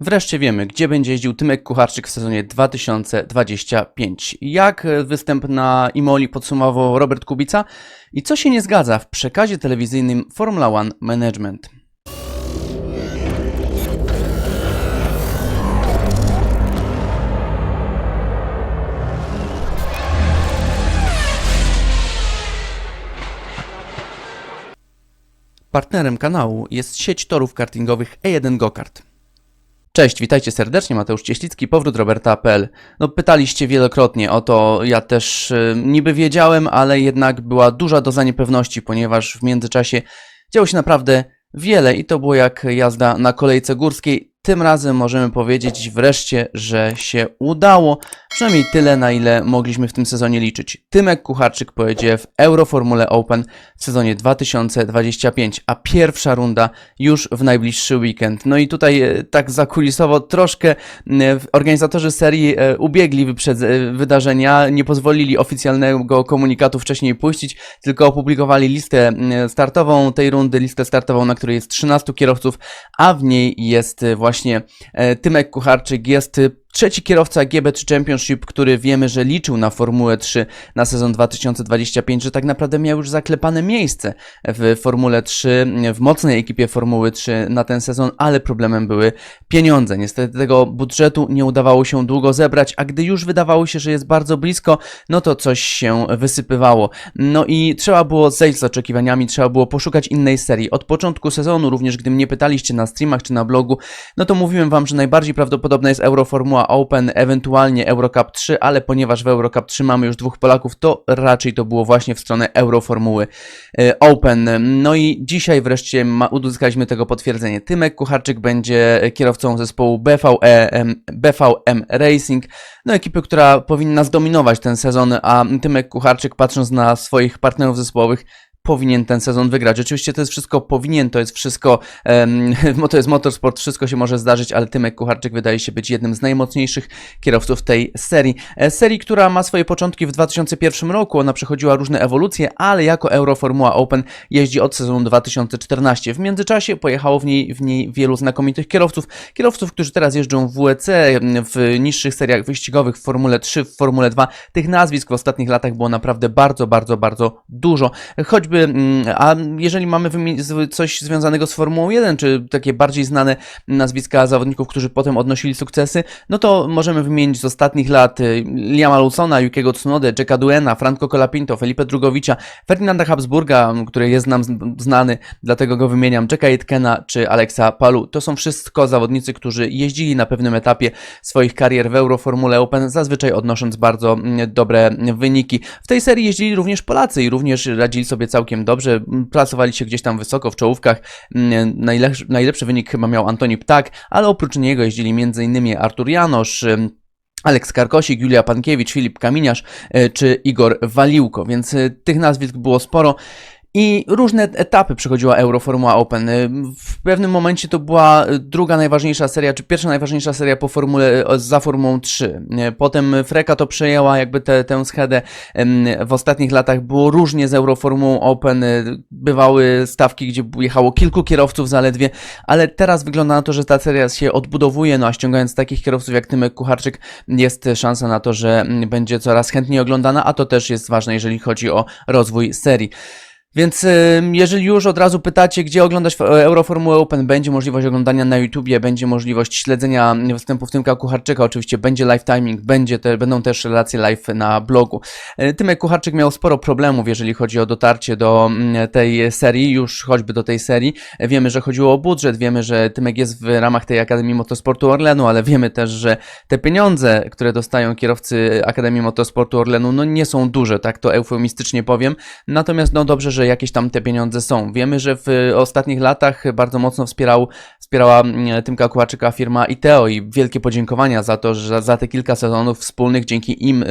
Wreszcie wiemy, gdzie będzie jeździł Tymek Kucharczyk w sezonie 2025. Jak występ na Imoli podsumował Robert Kubica i co się nie zgadza w przekazie telewizyjnym Formula One Management. Partnerem kanału jest sieć torów kartingowych E1 Gokart. Cześć, witajcie serdecznie, Mateusz Cieślicki, powrót Roberta.pl. No pytaliście wielokrotnie o to, ja też y, niby wiedziałem, ale jednak była duża doza niepewności, ponieważ w międzyczasie działo się naprawdę wiele i to było jak jazda na kolejce górskiej. Tym razem możemy powiedzieć wreszcie, że się udało. Przynajmniej tyle, na ile mogliśmy w tym sezonie liczyć. Tymek Kucharczyk pojedzie w Euroformule Open w sezonie 2025, a pierwsza runda już w najbliższy weekend. No i tutaj e, tak zakulisowo troszkę e, organizatorzy serii e, ubiegli wydarzenia, nie pozwolili oficjalnego komunikatu wcześniej puścić, tylko opublikowali listę startową tej rundy, listę startową, na której jest 13 kierowców, a w niej jest właśnie Tymek Kucharczyk, jest trzeci kierowca GB3 Championship, który wiemy, że liczył na Formułę 3 na sezon 2025, że tak naprawdę miał już zaklepane miejsce w Formule 3, w mocnej ekipie Formuły 3 na ten sezon, ale problemem były pieniądze. Niestety tego budżetu nie udawało się długo zebrać, a gdy już wydawało się, że jest bardzo blisko, no to coś się wysypywało. No i trzeba było zejść z oczekiwaniami, trzeba było poszukać innej serii. Od początku sezonu, również gdy mnie pytaliście na streamach czy na blogu, no to mówiłem wam, że najbardziej prawdopodobna jest Euroformuła Open, ewentualnie Eurocup 3, ale ponieważ w Eurocup 3 mamy już dwóch Polaków, to raczej to było właśnie w stronę Euroformuły e, Open. No i dzisiaj wreszcie ma, uzyskaliśmy tego potwierdzenie. Tymek Kucharczyk będzie kierowcą zespołu BVM, BVM Racing, no ekipy, która powinna zdominować ten sezon, a Tymek Kucharczyk patrząc na swoich partnerów zespołowych powinien ten sezon wygrać. Oczywiście to jest wszystko powinien, to jest wszystko, to jest motorsport, wszystko się może zdarzyć, ale Tymek Kucharczyk wydaje się być jednym z najmocniejszych kierowców tej serii. E, Serii, która ma swoje początki w 2001 roku, ona przechodziła różne ewolucje, ale jako Euroformuła Open jeździ od sezonu 2014. W międzyczasie pojechało w niej, w niej wielu znakomitych kierowców, kierowców, którzy teraz jeżdżą w WEC, w niższych seriach wyścigowych, w Formule 3, w Formule 2. Tych nazwisk w ostatnich latach było naprawdę bardzo, bardzo, bardzo dużo. Choćby, mm, a jeżeli mamy coś związanego z Formułą 1, czy takie bardziej znane nazwiska zawodników, którzy potem odnosili sukcesy, no to możemy wymienić z ostatnich lat y, Liama Lawsona, Yukiego Tsunodę, Jacka Duena, Franco Colapinto, Felipe Drugowicza, Ferdinanda Habsburga, który jest nam znany, dlatego go wymieniam, Jacka Jitkena czy Alexa Palu. To są wszystko zawodnicy, którzy jeździli na pewnym etapie swoich karier w Euroformule Open, zazwyczaj odnosząc bardzo mm, dobre wyniki. W tej serii jeździli również Polacy i również radzili sobie całkiem dobrze, m, placowali się gdzieś tam wysoko w czołówkach. Mm, Najlepszy, najlepszy wynik chyba miał Antoni Ptak, ale oprócz niego jeździli m.in. Artur Janosz, Aleks Karkosik, Julia Pankiewicz, Filip Kaminiarz y, czy Igor Waliłko, więc y, tych nazwisk było sporo. I różne etapy przechodziła Euroformuła Open. Y, W pewnym momencie to była y, druga najważniejsza seria, czy pierwsza najważniejsza seria po formule, za Formułą 3. Y, Potem Freka to przejęła jakby tę tę schedę. W ostatnich latach było różnie z Euroformułą Open. Bywały stawki, gdzie jechało kilku kierowców zaledwie, ale teraz wygląda na to, że ta seria się odbudowuje, no a ściągając takich kierowców jak Tymek Kucharczyk, jest szansa na to, że mm, będzie coraz chętniej oglądana, a to też jest ważne, jeżeli chodzi o rozwój serii. Więc jeżeli już od razu pytacie, gdzie oglądać f- Euroformułę Open, będzie możliwość oglądania na YouTubie, będzie możliwość śledzenia występów Tymka Kucharczyka, oczywiście będzie live timing, będzie te, będą też relacje live na blogu. E, Tymek Kucharczyk miał sporo problemów, jeżeli chodzi o dotarcie do mm, tej serii, już choćby do tej serii. E, Wiemy, że chodziło o budżet, wiemy, że Tymek jest w ramach tej Akademii Motorsportu Orlenu, ale wiemy też, że te pieniądze, które dostają kierowcy Akademii Motorsportu Orlenu, no nie są duże, tak to eufemistycznie powiem. Natomiast no dobrze, że jakieś tam te pieniądze są. Wiemy, że w ostatnich latach bardzo mocno wspierał, wspierała mm, Tymka Kułaczyka firma ITEO i wielkie podziękowania za to, że za te kilka sezonów wspólnych dzięki im,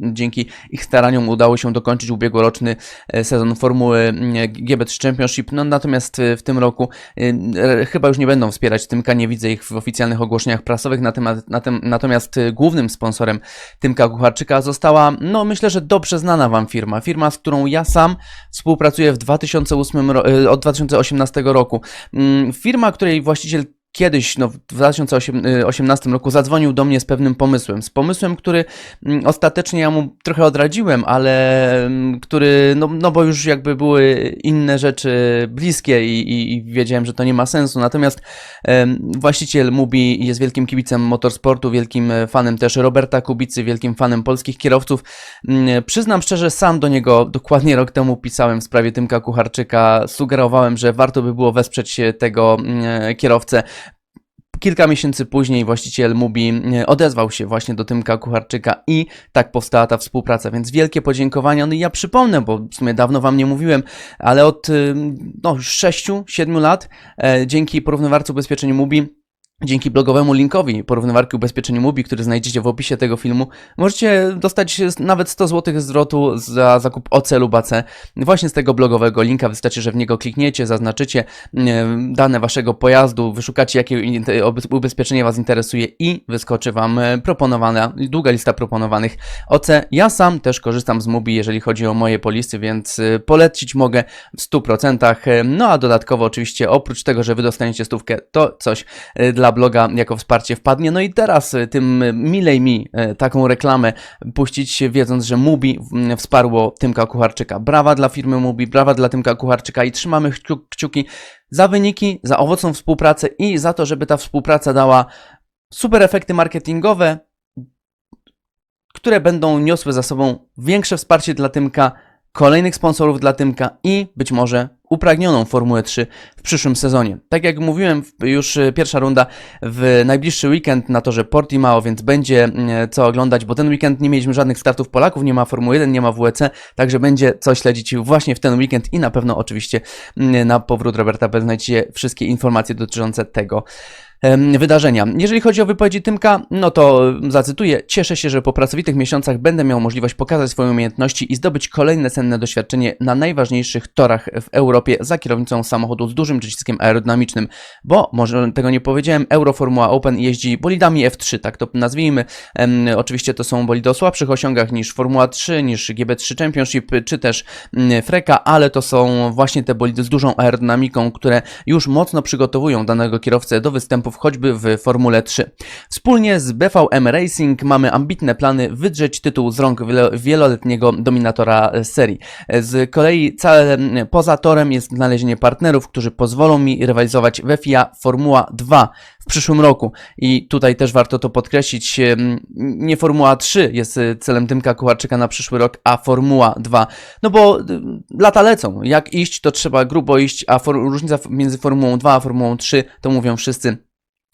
dzięki ich staraniom udało się dokończyć ubiegłoroczny e, sezon Formuły mm, GB3 Championship. No natomiast e, w tym roku e, chyba już nie będą wspierać Tymka, nie widzę ich w oficjalnych ogłoszeniach prasowych, na temat, na tym, natomiast głównym sponsorem Tymka Kucharczyka została, no myślę, że dobrze znana Wam firma. Firma, z którą ja sam współpracuję w 2008 ro- e, od 2018 roku. Mm, Firma, której właściciel kiedyś, no w 2018 roku zadzwonił do mnie z pewnym pomysłem. Z pomysłem, który mm, ostatecznie ja mu trochę odradziłem, ale mm, który, no, no bo już jakby były inne rzeczy bliskie i, i, wiedziałem, że to nie ma sensu. Natomiast em, właściciel Mubi jest wielkim kibicem motorsportu, wielkim e, fanem też Roberta Kubicy, wielkim fanem polskich kierowców. Mm, Przyznam szczerze, sam do niego dokładnie rok temu pisałem w sprawie Tymka Kucharczyka. Sugerowałem, że warto by było wesprzeć e, tego mm, kierowcę. Kilka miesięcy później właściciel Mubi e, odezwał się właśnie do Tymka Kucharczyka i tak powstała ta współpraca, więc wielkie podziękowania. No i ja przypomnę, bo w sumie dawno wam nie mówiłem, ale od y, no, 6-7 lat e, dzięki porównywarce ubezpieczeniu Mubi Dzięki blogowemu linkowi porównywarki ubezpieczeniu Mubi, który znajdziecie w opisie tego filmu, możecie dostać nawet 100 zł zwrotu za zakup OC lub AC. Właśnie z tego blogowego linka wystarczy, że w niego klikniecie, zaznaczycie dane waszego pojazdu, wyszukacie jakie ubezpieczenie was interesuje i wyskoczy wam e, proponowana, długa lista proponowanych OC. Ja sam też korzystam z Mubi, jeżeli chodzi o moje polisy, więc e, polecić mogę w 100%. E, No a dodatkowo oczywiście oprócz tego, że wy dostaniecie stówkę, to coś e, dla bloga jako wsparcie wpadnie. No i teraz e, tym e, milej mi e, taką reklamę puścić, wiedząc, że Mubi mm, wsparło Tymka Kucharczyka. Brawa dla firmy Mubi, brawa dla Tymka Kucharczyka i trzymamy kciu- kciuki za wyniki, za owocną współpracę i za to, żeby ta współpraca dała super efekty marketingowe, które będą niosły za sobą większe wsparcie dla Tymka, kolejnych sponsorów dla Tymka i być może upragnioną Formułę 3 w przyszłym sezonie. Tak jak mówiłem, już e, pierwsza runda w najbliższy weekend na torze Portimao, więc będzie mm, co oglądać, bo ten weekend nie mieliśmy żadnych startów Polaków, nie ma Formuły 1, nie ma WEC, także będzie co śledzić właśnie w ten weekend i na pewno oczywiście mm, na powrót Roberta Bell znajdziecie wszystkie informacje dotyczące tego wydarzenia. Jeżeli chodzi o wypowiedzi Tymka, no to zacytuję: Cieszę się, że po pracowitych miesiącach będę miał możliwość pokazać swoje umiejętności i zdobyć kolejne cenne doświadczenie na najważniejszych torach w Europie za kierownicą samochodu z dużym przyciskiem aerodynamicznym, bo może tego nie powiedziałem, Euroformuła Open jeździ bolidami F3, tak to nazwijmy. Oczywiście to są bolidy o słabszych osiągach niż Formuła 3, niż GB3 Championship, czy też Freka, ale to są właśnie te bolidy z dużą aerodynamiką, które już mocno przygotowują danego kierowcę do choćby w Formule 3. Wspólnie z BVM Racing mamy ambitne plany wydrzeć tytuł z rąk wielo- wieloletniego dominatora serii. Z kolei celem poza torem jest znalezienie partnerów, którzy pozwolą mi rywalizować we FIA Formuła 2 w przyszłym roku. I tutaj też warto to podkreślić, nie Formuła 3 jest e, celem Tymka Kucharczyka na przyszły rok, a Formuła 2. No bo lata lecą. Jak iść, to trzeba grubo iść, a różnica między Formułą 2 a Formułą 3, to mówią wszyscy,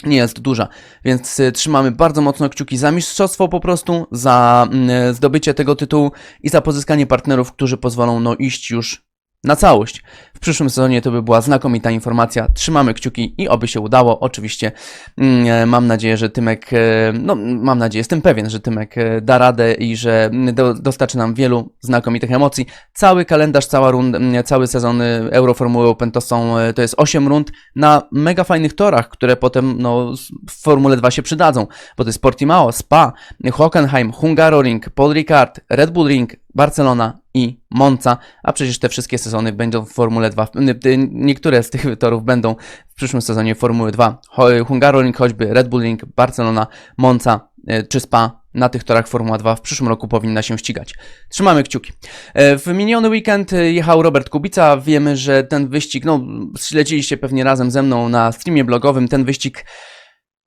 nie jest duża, więc y, trzymamy bardzo mocno kciuki za mistrzostwo po prostu, za mm, zdobycie tego tytułu i za pozyskanie partnerów, którzy pozwolą no iść już na całość. W przyszłym sezonie to by była znakomita informacja. Trzymamy kciuki i oby się udało. Oczywiście mm, e, mam nadzieję, że Tymek, e, no mam nadzieję, jestem pewien, że Tymek e, da radę i że do, dostarczy nam wielu znakomitych emocji. Cały kalendarz, cała rund, mm, cały sezon Euroformuły Open to są, to jest 8 rund na mega fajnych torach, które potem no, w Formule 2 się przydadzą, bo to jest Portimao, Spa, Hockenheim, Hungaroring, Paul Ricard, Red Bull Ring, Barcelona i Monza, a przecież te wszystkie sezony będą w Formule 2. N- ty- Niektóre z tych torów będą w przyszłym sezonie Formuły 2. Ho- Hungaroring choćby, Red Bull Ring, Barcelona, Monza e, czy Spa. Na tych torach Formuła 2 w przyszłym roku powinna się ścigać. Trzymamy kciuki. E, W miniony weekend e, jechał Robert Kubica. Wiemy, że ten wyścig, no śledziliście pewnie razem ze mną na streamie blogowym, ten wyścig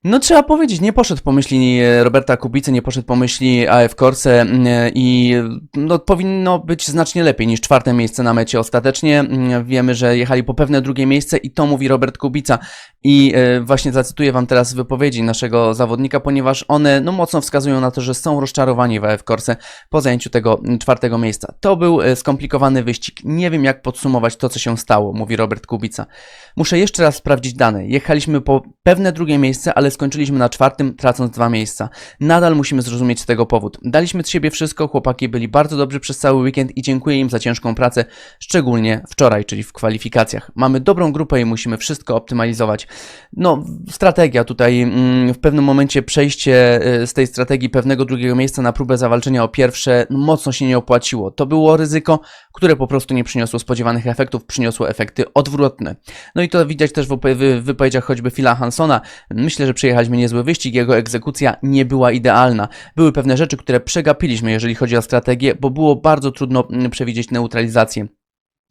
no trzeba powiedzieć, nie poszedł po myśli e, Roberta Kubicy, nie poszedł po myśli AF Corse mm, e, i no, powinno być znacznie lepiej niż czwarte miejsce na mecie ostatecznie. Wiemy, że jechali po pewne drugie miejsce i to mówi Robert Kubica. I e, właśnie zacytuję wam teraz wypowiedzi naszego zawodnika, ponieważ one no, mocno wskazują na to, że są rozczarowani w AF Corse po zajęciu tego czwartego miejsca. To był skomplikowany wyścig. Nie wiem jak podsumować to, co się stało, mówi Robert Kubica. Muszę jeszcze raz sprawdzić dane. Jechaliśmy po pewne drugie miejsce, ale skończyliśmy na czwartym, tracąc dwa miejsca. Nadal musimy zrozumieć tego powód. Daliśmy z siebie wszystko, chłopaki byli bardzo dobrzy przez cały weekend i dziękuję im za ciężką pracę, szczególnie wczoraj, czyli w kwalifikacjach. Mamy dobrą grupę i musimy wszystko optymalizować. No, strategia tutaj, mm, w pewnym momencie przejście y, z tej strategii pewnego drugiego miejsca na próbę zawalczenia o pierwsze no, mocno się nie opłaciło. To było ryzyko, które po prostu nie przyniosło spodziewanych efektów, przyniosło efekty odwrotne. No i to widać też w wypowiedziach choćby Phila Hansona. Myślę, że przejechaliśmy niezły wyścig, jego egzekucja nie była idealna. Były pewne rzeczy, które przegapiliśmy, jeżeli chodzi o strategię, bo było bardzo trudno mm, przewidzieć neutralizację.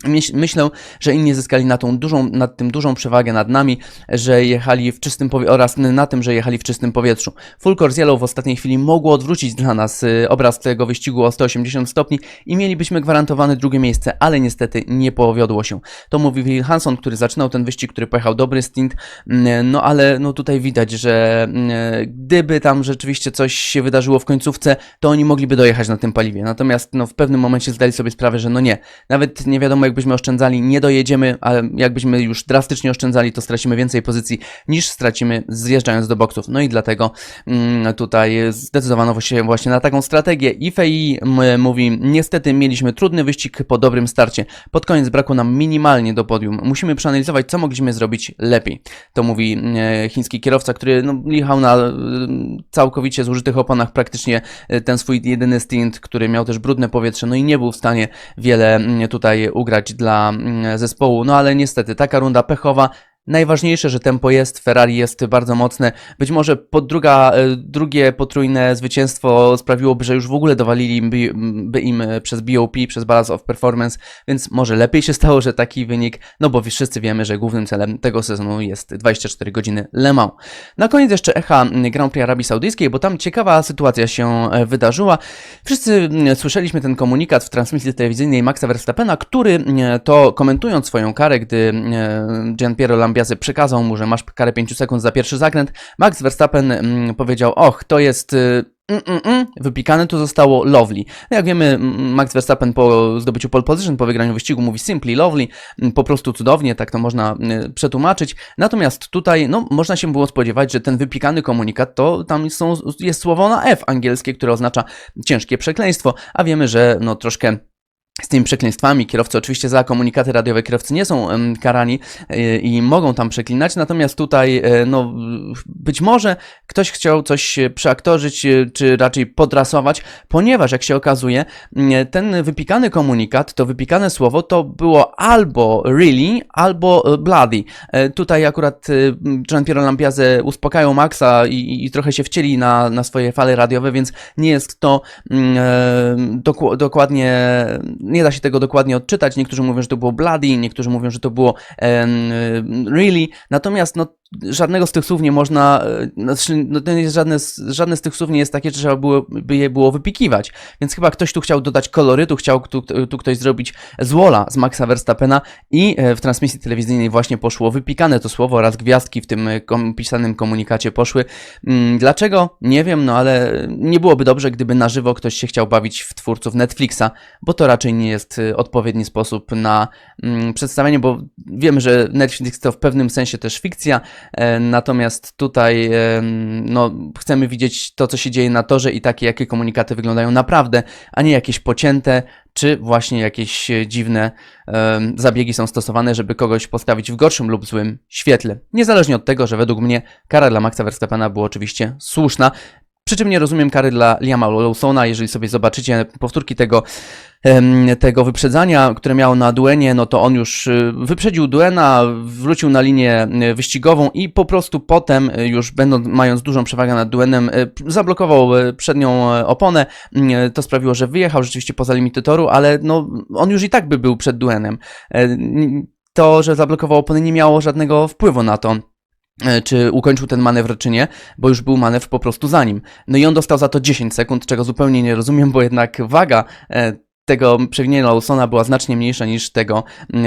Myśl- Myślę, że inni zyskali na, tą dużą, nad tym dużą przewagę nad nami, że jechali w czystym powietrzu oraz na tym, że jechali w czystym powietrzu. Full Course Yellow w ostatniej chwili mogło odwrócić dla nas y, obraz tego wyścigu o 180 stopni i mielibyśmy gwarantowane drugie miejsce, ale niestety nie powiodło się. To mówi Will Hanson, który zaczynał ten wyścig, który pojechał dobry stint, no ale no tutaj widać, że gdyby tam rzeczywiście coś się wydarzyło w końcówce, to oni mogliby dojechać na tym paliwie. Natomiast no, w pewnym momencie zdali sobie sprawę, że no nie, nawet nie wiadomo jakbyśmy oszczędzali, nie dojedziemy, ale jakbyśmy już drastycznie oszczędzali, to stracimy więcej pozycji niż stracimy zjeżdżając do boksów. No i dlatego mm, tutaj zdecydowano się właśnie na taką strategię. I FEI mówi, niestety mieliśmy trudny wyścig po dobrym starcie. Pod koniec brakło nam minimalnie do podium. Musimy przeanalizować, co mogliśmy zrobić lepiej. To mówi e, chiński kierowca, który no, jechał na e, całkowicie zużytych oponach praktycznie e, ten swój jedyny stint, który miał też brudne powietrze, no i nie był w stanie wiele mm, tutaj ugrać dla mm, zespołu. No ale niestety taka runda pechowa. Najważniejsze, że tempo jest, Ferrari jest bardzo mocne. Być może pod druga, e, drugie potrójne zwycięstwo sprawiłoby, że już w ogóle dowalili by, by im przez BOP, przez Balance of Performance, więc może lepiej się stało, że taki wynik, no bo wszyscy wiemy, że głównym celem tego sezonu jest 24 godziny Le Mans. Na koniec jeszcze echa Grand Prix Arabii Saudyjskiej, bo tam ciekawa sytuacja się e, wydarzyła. Wszyscy słyszeliśmy ten komunikat w transmisji telewizyjnej Maxa Verstappena, który to komentując swoją karę, gdy Gianpiero Lambiase przekazał mu, że masz karę 5 sekund za pierwszy zakręt, Max Verstappen mm, powiedział, och, to jest... y, Mm, mm, mm. Wypikane to zostało lovely. No jak wiemy, mm, Max Verstappen po zdobyciu pole position, po wygraniu wyścigu mówi simply lovely, mm, po prostu cudownie, tak to można y, przetłumaczyć. Natomiast tutaj, no, można się było spodziewać, że ten wypikany komunikat to tam są, jest słowo na F angielskie, które oznacza ciężkie przekleństwo, a wiemy, że no troszkę z tymi przekleństwami. Kierowcy oczywiście za komunikaty radiowe kierowcy nie są karani e, i mogą tam przeklinać, natomiast tutaj e, no być może ktoś chciał coś przeaktorzyć, e, czy raczej podrasować, ponieważ jak się okazuje, ten wypikany komunikat, to wypikane słowo to było albo really, albo bloody. Tutaj akurat e, Gianpiero Lampiazze uspokajał Maxa i, i trochę się wcieli na, na swoje fale radiowe, więc nie jest to doku- dokładnie, nie da się tego dokładnie odczytać. Niektórzy mówią, że to było bloody, niektórzy mówią, że to było em, really. Natomiast no, żadnego z tych słów nie można, e, znaczy, no, nie jest żadne, żadne z tych słów nie jest takie, że trzeba było, by je było wypikiwać. Więc chyba ktoś tu chciał dodać kolorytu, chciał tu, tu ktoś zrobić zwola z Maxa Verstappena i e, w transmisji telewizyjnej właśnie poszło wypikane to słowo oraz gwiazdki w tym e, kom, pisanym komunikacie poszły. Mm, Dlaczego? Nie wiem, no ale nie byłoby dobrze, gdyby na żywo ktoś się chciał bawić w twórców Netflixa, bo to raczej nie jest odpowiedni sposób na mm, przedstawienie, bo wiemy, że Netflix to w pewnym sensie też fikcja, natomiast tutaj e, no, chcemy widzieć to, co się dzieje na torze i takie, jakie komunikaty wyglądają naprawdę, a nie jakieś pocięte, czy właśnie jakieś e, dziwne zabiegi są stosowane, żeby kogoś postawić w gorszym lub złym świetle. Niezależnie od tego, że według mnie kara dla Maxa Verstappena była oczywiście słuszna. Przy czym nie rozumiem kary dla Liama Lawsona, jeżeli sobie zobaczycie powtórki tego, tego wyprzedzania, które miał na Duenie, no to on już y, wyprzedził Duena, wrócił na linię y, wyścigową i po prostu potem, y, już będąc, mając dużą przewagę nad Duenem, zablokował przednią oponę. To sprawiło, że wyjechał rzeczywiście poza limity toru, ale no, on już i tak by był przed Duenem. To, że zablokował opony nie miało żadnego wpływu na to czy ukończył ten manewr, czy nie, bo już był manewr po prostu za nim. No i on dostał za to 10 sekund, czego zupełnie nie rozumiem, bo jednak waga e, tego przewinienia Lawsona była znacznie mniejsza niż tego,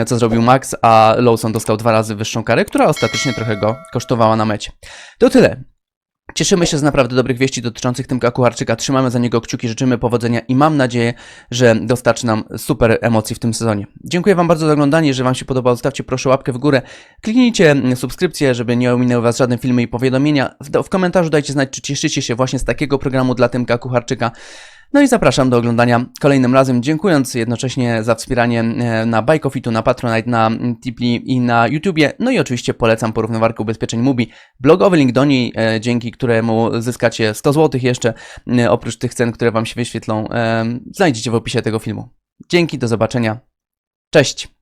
co zrobił Max, a Lawson dostał dwa razy wyższą karę, która ostatecznie trochę go kosztowała na mecie. To tyle. Cieszymy się z naprawdę dobrych wieści dotyczących Tymka Kucharczyka, trzymamy za niego kciuki, życzymy powodzenia i mam nadzieję, że dostarczy nam super emocji w tym sezonie. Dziękuję Wam bardzo za oglądanie, jeżeli Wam się podobało, zostawcie proszę łapkę w górę, kliknijcie mm, subskrypcję, żeby nie ominęły Was żadne filmy i powiadomienia. W komentarzu dajcie znać, czy cieszycie się właśnie z takiego programu dla Tymka Kucharczyka. No i zapraszam do oglądania kolejnym razem, dziękując jednocześnie za wspieranie e, na Bajkofitu, na Patronite, na Tipli i na YouTubie. No i oczywiście polecam porównywarkę ubezpieczeń Mubi, blogowy link do niej, e, dzięki któremu zyskacie 100 zł jeszcze, e, oprócz tych cen, które Wam się wyświetlą, znajdziecie w opisie tego filmu. Dzięki, do zobaczenia. Cześć!